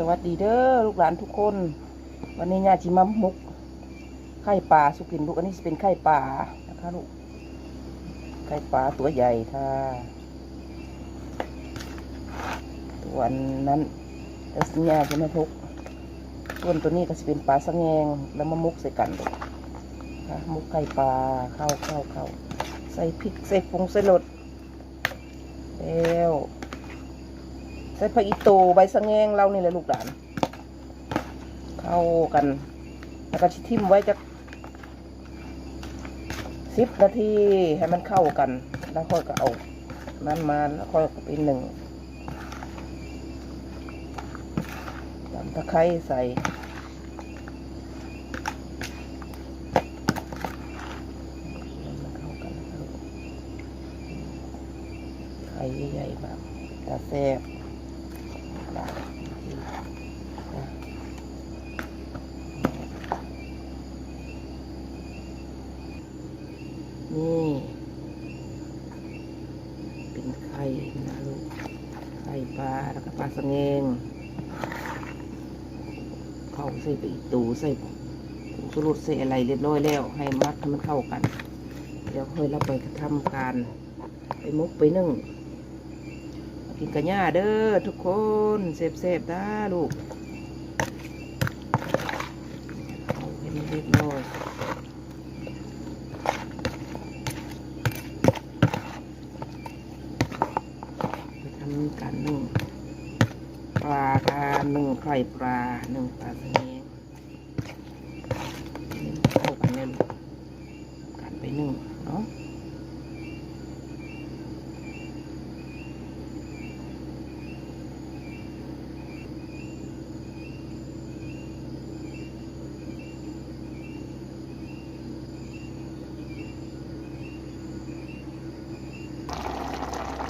สวัสดีเด้อลูกหลานทุกคน วันนี้ญาจิมามุกไข่ปลาสุกินลูกอันนี้จะเป็นไข่ปลานะคะลูกไข่ปลาตัวใหญ่ค่ะตัวนั้นแล้วสิญญาจะมาพกส่วนตัวนี้ก็จะเป็นปลาสังแงงแล้วมามุกใส่กันลูกค่ะมุกไข่ปลาเข้าเข้าเข้าใส่พริกใส่ฟงใส่รสแล้ว ใส่ผักอีโตใบสังแงงเรานี่แหละลูกหลาน เข้ากัน แล้วก็ชิทิมไว้จะสิบนาทีให้มันเข้ากัน แล้วค่อยก็เอานั่นมาแล้วค่อยก็ไปหนึ่งตำตะไคร้ใส่ให้มันเข้ากันไข่ใหญ่ๆแบบตาแซ่บได้นะ นี่ เป็นไข่นะลูกไข่ปลาแล้วก็ปลาสงเงงเข้าใส่ไปอีกตูใส่ผงชูรสใส่อะไรเรียบร้อยแล้ว ให้มัดให้มันเข้ากัน เดี๋ยวค่อยเราไปทำการ ไปมุกไปนึ่งกินกระย่าเด้อทุกคนเสพๆนะลูกเอาให้มันเรียบร้อย ไปทำการนึ่งปลาการนึ่ง ไข่ปลาหนึ่งปลาสเงนึ่งเข้ากันเนี่ยกการไปหนึ่งเนาะ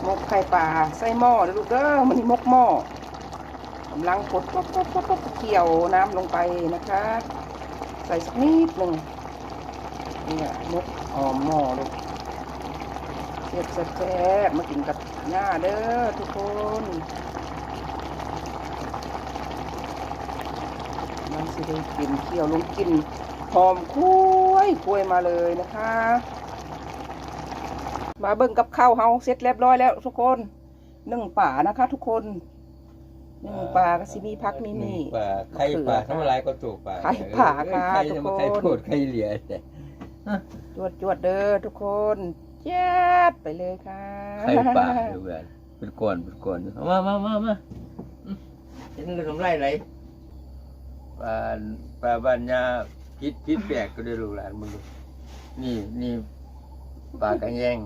มกไข่ปลาใส่หม้อเด้อลูกเด้อมันนี่มกหม้อำลังกดป๊บป๊บป๊บป๊บเคี่ยวน้ำลงไปนะคะ ใส่สักนิดหนึ่งเนี่ยมกหอมหม้อลูกเสียบแซ่บมากินกับหน้าเด้อทุกคนมันสิได้กลินเคี่ยวลงกลินหอมคุ้ยคุ้ยมาเลยนะคะ มาเบิ่งกับข้าวเฮาเสร็จเรียบร้อยแล้วทุกคนนึ่งป่านะคะ ทุกคน นึ่งป่าก็สิมีพักมีนี่ ป่าไข่ป่าทำอะไรก็ถูกป่าไข่ป่าค่ะใครทุจะกมาคนไข่พูดไข่เหลียแต่จวดจวดๆเด้อทุกคนแจ๊ดไปเลยค่ะไข่ป่าดูแบบเป็นก้อนเป็นก้อนเอามามามามาอืมเห็นเลยทำไรไรปลาปลาบ้านยาพิษพิษแปลกก็ได้ลูกหลานมึงดูนี่นี่ปลากระแยง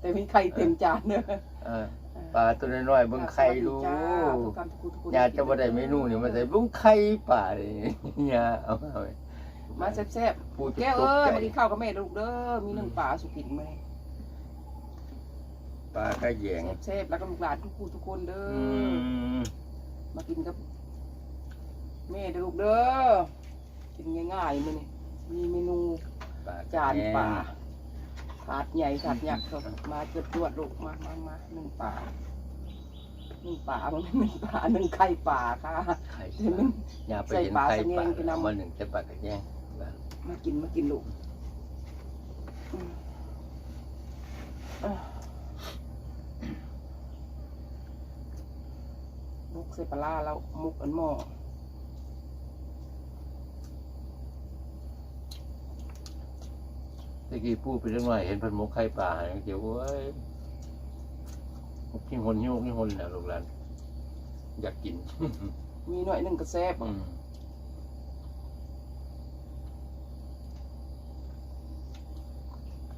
แต่มีไข่เต็มจานเนอะ เออ ปลาตัวน้อยๆเบิ่งไข่ดูจ้าทุกท่านทุกคนทุกคนยาจะบ่ได้เมนูนี่มาใส่เบิ่งไข่ป่าเลยยาเอาเอาไว้มาแซ่บพูดๆแก้วตเอ้กยใจมากินข้าวกับแม่ลูกเด้อมีหนึ่งป่าสุกินไหมปลากระแยงแซ่บๆแล้วก็ลูกหลานทุกคนทุกคนเด้ออือมมากินกับแม่เด้อลูกเด้อกินง่ายๆมื้อนี้มีเมนูปลจานกระแยงป่า ถาดใหญ่ถาดยักษ์มาจวดจวดลูกมามามาหนึ่งป่าหนึ่งป่ามันไม่หนึ่งป่าหนึ่งไข่ป่าค่ะไข่เดี๋ยวมันอย่าไปใส่เห็นไข่ปลาไปนำเอามาหนึ่งใส่ปลากระแยงมากินมากินลูกมุกใส่ปลาร้าแล้วมุกอันหม้อ ตะ กี้พูดไปเรื่องหน่อยเห็นเพันหมกไข่ปลาอย่างเดียวโอ้ยหมกที่หนหิ้วที่หนนะลูกหลานอยากกิน มีหน่อยหนึ่งก็แซ่บอืม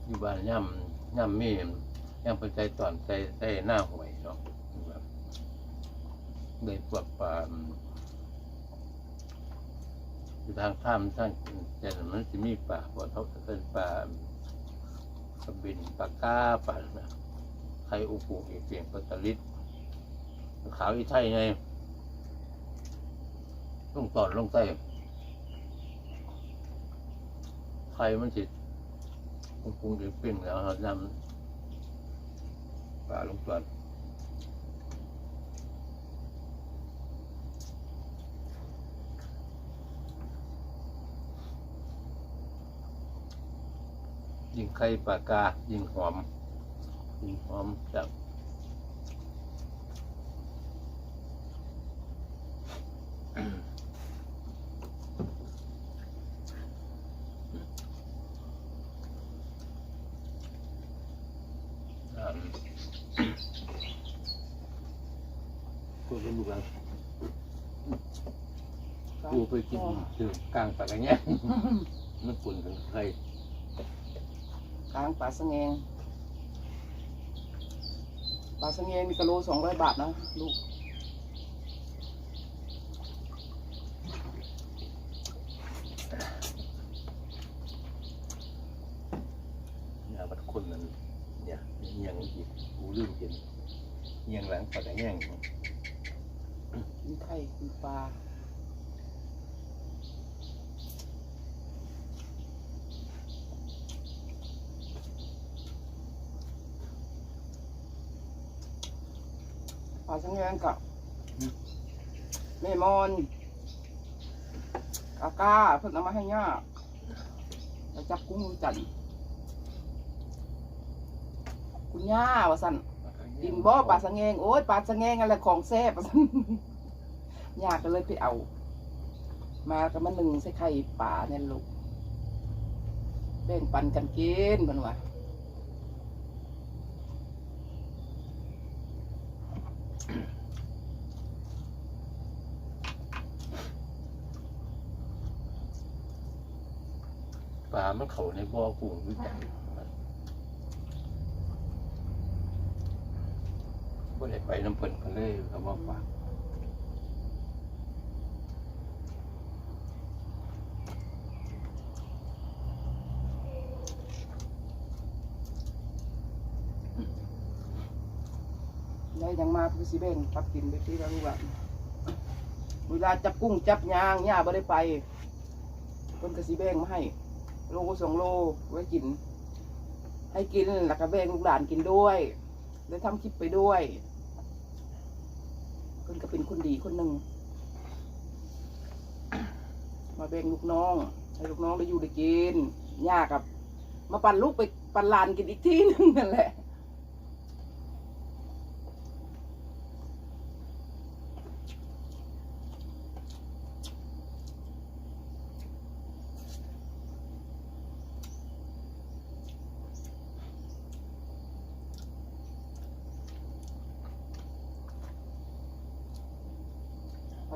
อยู่บ้านย่ำย่ำมีย่ำไปใจตอนใจใจหน้าหวยเนาะแบบได้พวกปลาอืมอยู่ทางข้ามทางแต่มันจะมีปลาพวกเขาเป็นปลาส บินปากกาปลานะไข่อุปุอีกเปลี่ยนปลาตลิดขาวอีไทยไงลงตอนลงใต้ไข่มันสิคงคงจะเป็นแล้วนำปลาลงตอน ยิงไข่ปลากา ยิงหอม ยิงหอมจากอ่าตัวเล่นลูกหลานกูไปกินถึงกลางปากกันเนี่ยมันปุ่นกันใครางป่าสะแงงป่าสะแงงมีกะโลสองร้อยบาทนะลูกเนี่ยบัดคนนั้นเนี่ยยังอีกกูลืมกินยังหลังปากกันแย่งกินไข่กินปลา ป่าสะแงงกับแม่มอนกากาเพิ่นเอามาให้ย่าไปจับกุ้งมือจันคุณย่าว่าสันกินบ่ปลาสะแงงโอ้ยปลาสะแงงอะไรของแซ่บยากก็เลยไปเอา มาก็มาหนึ่งใส่ไข่ปลาเนี่ยลูกแบ่งปันกันกินมันวะ ปลามันเขาในบ่อกุ้งด้วยกันบ่ได้ไปน้ำเพิ่นก็เลยเอามาฝาก ยายยังมาพี่สิแบ่งปักกินไปที่เราลูกหลาเวลาจับกุ้งจับยางย่าบ่ได้ไปเพิ่นก็สิแบ่งมาให้ โลสองโลไว้กิน ให้กินแล้วก็แบงลูกหลานกินด้วยได้วทำคลิปไปด้วยเพิ่นก็เป็นคนดีคนหนึ่งมาแบ่งลูกน้องให้ลูกน้องได้อยู่ได้กินย่ากับ มาปั่นลูกไปปั่นหลานกินอีกที่หนึงนั่นแหละ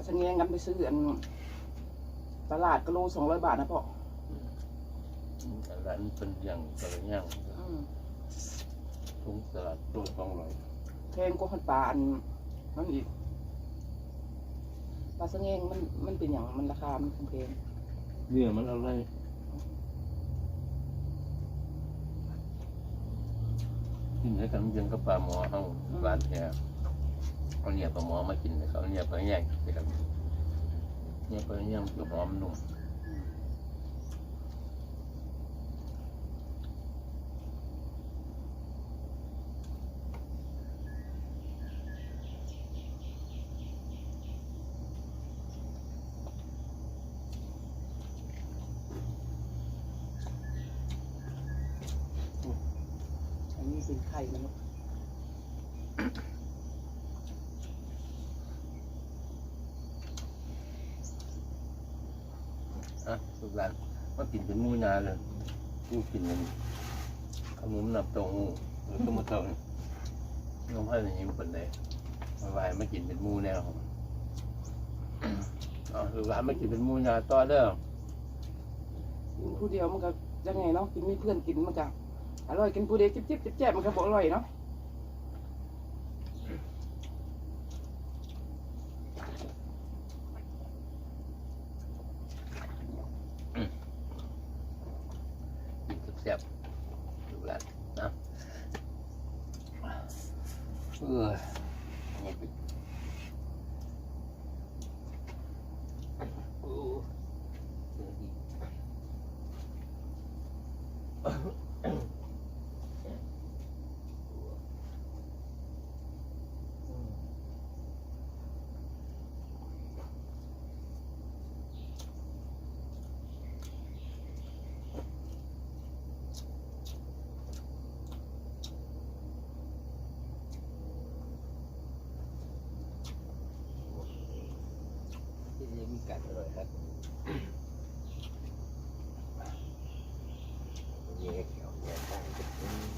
ชะเงียงกันไปซื้ออันตลาดก็โลสองร้อยบาทนะพ่ออันนั้นเป็นอย่างกระย่างอืมทุงสลัดตัวต้องลอยแพงกว่าพันปลาอันนั่นอีกปลาสะเงงมันมันเป็นอย่างมันราคา มันแพงเนื้อมันอะไรกินให้กันยังกับปลาหมอห้องบ้านเนี่ย เอาเนี่ยปลาหมอมากินเลยเขาเนี่ยปลาแย่งไปกันเนี่ยปลาแย่งคือหอมนุ่มอันนี้เป็นไข่มันลูก อะทุกร้านมากินเป็นมูนาเลยกูกินมันขนมนับตรงแล้วก็มาเท่านี้น้องให้อย่างนี้มันเป็นไงมาไหวมากินเป็นมูแนวอ๋อทุกร้านมากินเป็นมูนาต่อเด้อกินผู้เดียวมันก็ยังไงเนาะกินมีเพื่อนกินมันก็อร่อยกินผู้เดียวจิ๊บจิ๊บแจ๊บมันก็บอกอร่อยเนาะ กินแซ่บๆทุกร้านนะเออนี่เป็นโอ้เดี๋ยวดี ยังมี กัดอร่อยครับแย่เขียวแย่ใต้อืม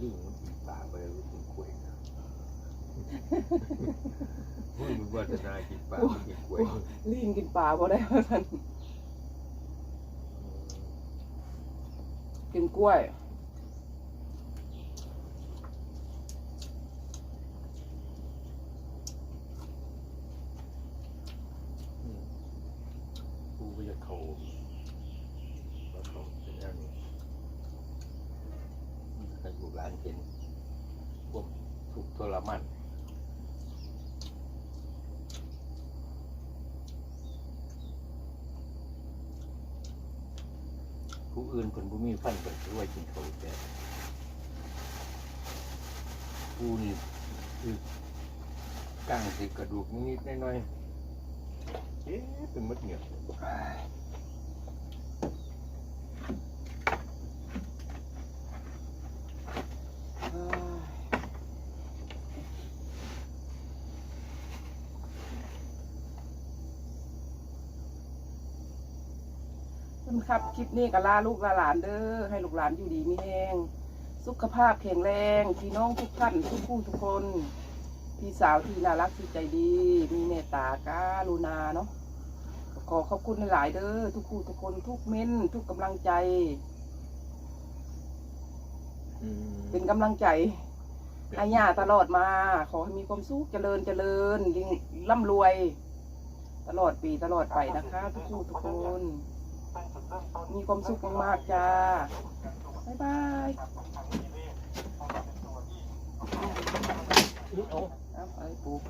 ลิงมันกินปลาไปแล้วรู้สึกกล้วยนะมึงมันวัฒนากินปลามันกินกล้วยลิงกินปลาบ่ได้ว่าซั่นกินกล้วย อืมกูก็ จะเขาแล้วเขาเป็นอย่างนี้ให้ลูกหลานเห็นพวกทุกทรมานผู้อื่นคนผู้มีฟันก็ช่วยกินเขาแต่ผู้นี่คือก้างสิกระดูกนิดๆน้อยๆ เอ๊ะเป็นมดเนียวเอ้ยคุณครับ คลิปนี้ก็ลาลูกลาหลานเด้อให้ลูกหลานอยู่ดีมีแรงสุขภาพแข็งแรงพี่น้องทุกท่านทุกผู้ทุกคน พี่สาวที่น่ารักที่ใจดี มีเมตตากรุณาเนาะ ขอขอบคุณหลาย ๆ เด้อทุกผู้ทุกคนทุกเม้นต์ทุกกำลังใจเป็นกำลังใจให้ย่าตลอดมา ขอให้มีความสุขเจริญเจริญยิ่งร่ำรวย ตลอดปีตลอดไปนะคะ ทุกผู้ทุกคน มีความสุขมากๆจ้าบ๊ายบายเอาไปปลูก